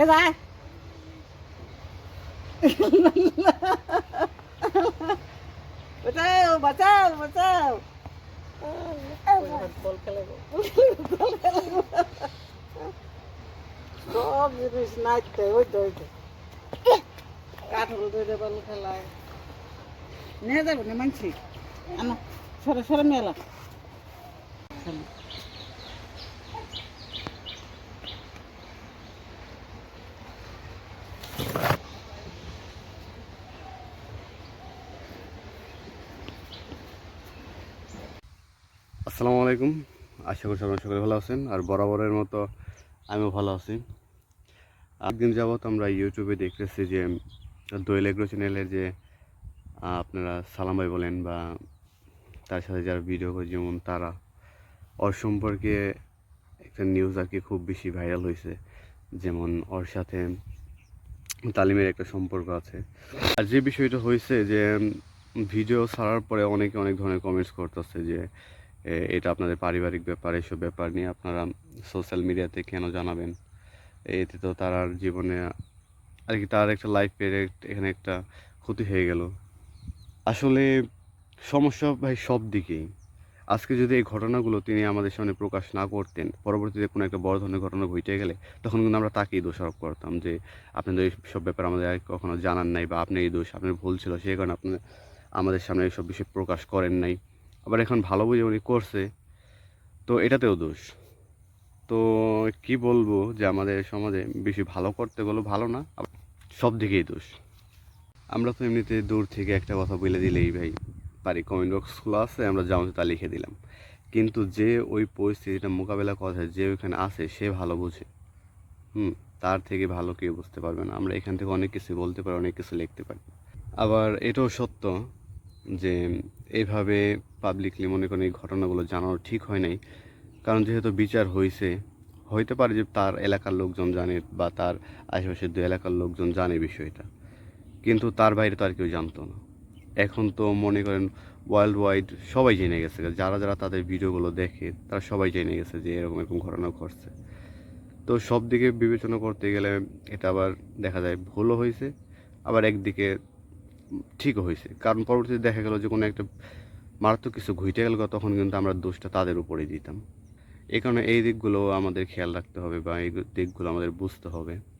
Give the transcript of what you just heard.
এ যায় বাঁচাও বাঁচাও বাঁচাও। বল খেলাবো সব জিনিস নাচতে ওই তো ওই তো। কাঠল ধরে বল খেলায়। নিয়ে যাব না মানছি। আনো সরে সরে মেলা আসসালামু আলাইকুম। আশা করি সবাই সকলে ভালো আছেন। আর বরাবরের মতো আমিও ভালো আছি। একদিন যাবৎ আমরা ইউটিউবে দেখতেছি যে, দোয়েল এগ্রো চ্যানেলের যে আপনারা সালাম ভাই বলেন বা তার সাথে যারা ভিডিও করে, যেমন তারা, ওর সম্পর্কে একটা নিউজ আর কি খুব বেশি ভাইরাল হয়েছে। যেমন ওর সাথে তালিমের একটা সম্পর্ক আছে। আর যে বিষয়টা হয়েছে যে, ভিডিও ছাড়ার পরে অনেকে অনেক ধরনের কমেন্টস করতেছে যে এটা আপনাদের পারিবারিক ব্যাপার, এসব ব্যাপার নিয়ে আপনারা সোশ্যাল মিডিয়াতে কেন জানাবেন? এতে তো তার আর জীবনে, আর কি তার একটা লাইফ লাইফের এখানে একটা ক্ষতি হয়ে গেল। আসলে সমস্যা ভাই সব দিকেই। আজকে যদি এই ঘটনাগুলো তিনি আমাদের সামনে প্রকাশ না করতেন, পরবর্তীতে কোনো একটা বড় ধরনের ঘটনা ঘটে গেলে, তখন কিন্তু আমরা তাকেই দোষারোপ করতাম যে আপনাদের সব ব্যাপার আমাদের কখনো জানান নাই বা আপনি এই দোষ, আপনার ভুল ছিল সেই কারণে আপনি আমাদের সামনে এইসব বিষয় প্রকাশ করেন নাই। আবার এখন ভালো বুঝে উনি করছে। তো এটাতেও দোষ। তো কি বলব যে আমাদের সমাজে বেশি ভালো করতে গেলেও ভালো না সব দিকেই দোষ। আমরা তো এমনিতে দূর থেকে একটা কথা বলে দিলেই ভাই পারি কমেন্ট বক্স খোলা আছে, আমরা যা তা লিখে দিলাম। কিন্তু যে ওই পরিস্থিতিটা মোকাবেলা করে যে ওইখানে আছে, সে ভালো বোঝে। হুম, তার থেকে ভালো কেউ বুঝতে পারবে না। আমরা এখান থেকে অনেক কিছু বলতে পারি, অনেক কিছু লিখতে পারি। আবার এটাও সত্য যে এইভাবে পাবলিকলি মনে করেন এই ঘটনাগুলো জানানো ঠিক হয় নাই। কারণ যেহেতু বিচার হয়েছে হইতে পারে যে তার এলাকার লোকজন জানে বা তার আশেপাশের দু এলাকার লোকজন জানে বিষয়টা। কিন্তু তার বাইরে তো আর কেউ জানতো না। এখন তো মনে করেন ওয়ার্ল্ড ওয়াইড সবাই জেনে গেছে যারা যারা তাদের ভিডিওগুলো দেখে, তারা সবাই জেনে গেছে যে এরকম এরকম ঘটনা ঘটছে। তো সব দিকে বিবেচনা করতে গেলে এটা আবার দেখা যায় ভুলও হয়েছে আবার একদিকে ঠিকও হয়েছে। কারণ পরবর্তীতে দেখা গেল যে কোনো একটা মারাত্মক কিছু ঘুইটে গেল, তখন কিন্তু আমরা দোষটা তাদের উপরেই দিতাম। এই কারণে এই দিকগুলো আমাদের খেয়াল রাখতে হবে বা এই দিকগুলো আমাদের বুঝতে হবে।